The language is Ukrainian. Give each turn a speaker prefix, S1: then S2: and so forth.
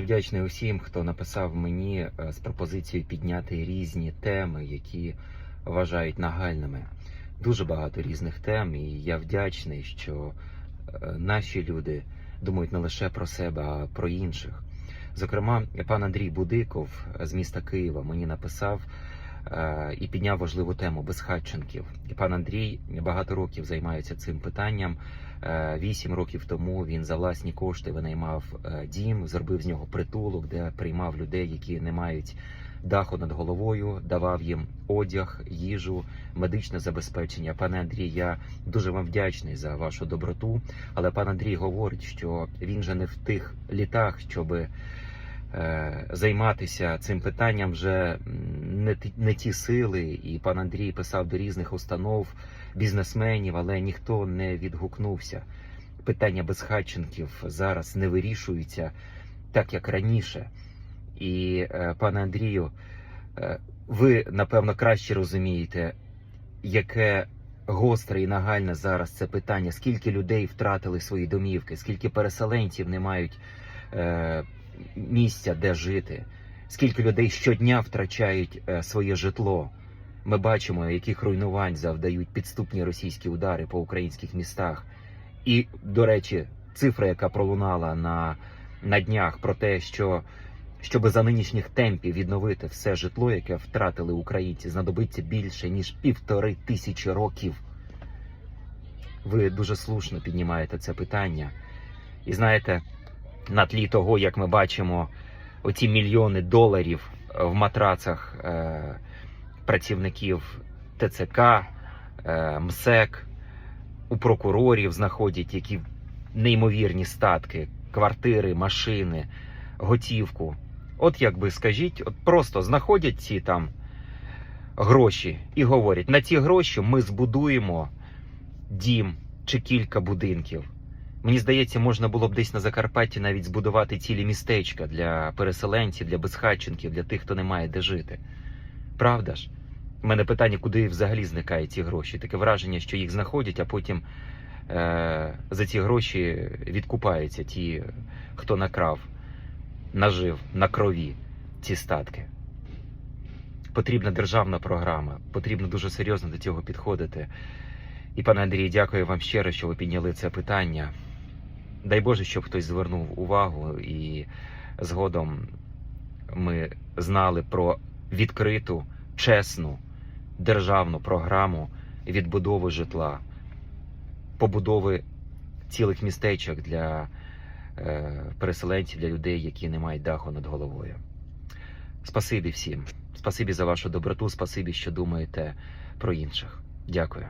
S1: Вдячний усім, хто написав мені е, з пропозицією підняти різні теми, які вважають нагальними. Дуже багато різних тем, і я вдячний, що е, наші люди думають не лише про себе, а про інших. Зокрема, пан Андрій Будиков з міста Києва мені написав і підняв важливу тему безхатченків. І пан Андрій багато років займається цим питанням. Е, Вісім років тому він за власні кошти винаймав е, дім, зробив з нього притулок, де приймав людей, які не мають даху над головою, давав їм одяг, їжу, медичне забезпечення. Пане Андрій, я дуже вам вдячний за вашу доброту. Але пан Андрій говорить, що він же не в тих літах, щоби е, займатися цим питанням вже не, не ті сили. І пан Андрій писав до різних установ, бізнесменів, але ніхто не відгукнувся. Питання безхатченків зараз не вирішується так, як раніше. І, е, пане Андрію, е, ви напевно краще розумієте, яке гостре і нагальне зараз це питання. Скільки людей втратили свої домівки, скільки переселенців не мають е, місця, де жити, скільки людей щодня втрачають е, своє житло. Ми бачимо, яких руйнувань завдають підступні російські удари по українських містах. І, до речі, цифра, яка пролунала на, на днях про те, що щоб за нинішніх темпів відновити все житло, яке втратили українці, знадобиться більше ніж півтори тисячі років. Ви дуже слушно піднімаєте це питання. І знаєте, на тлі того, як ми бачимо оці мільйони доларів в матрацах е, працівників ТЦК, е, МСЕК, у прокурорів знаходять які неймовірні статки, квартири, машини, готівку. От якби скажіть, от просто знаходять ці там гроші і говорять: на ці гроші ми збудуємо дім чи кілька будинків. Мені здається, можна було б десь на Закарпатті навіть збудувати цілі містечка для переселенців, для безхатченків, для тих, хто не має де жити. Правда ж? У мене питання, куди взагалі зникають ці гроші. Таке враження, що їх знаходять, а потім е- за ці гроші відкупаються ті, хто накрав, нажив на крові ці статки. Потрібна державна програма, потрібно дуже серйозно до цього підходити. І, пане Андрій, дякую вам щиро, що ви підняли це питання. Дай Боже, щоб хтось звернув увагу, і згодом ми знали про відкриту, чесну державну програму відбудови житла, побудови цілих містечок для е, переселенців, для людей, які не мають даху над головою. Спасибі всім. Спасибі за вашу доброту, спасибі, що думаєте про інших. Дякую.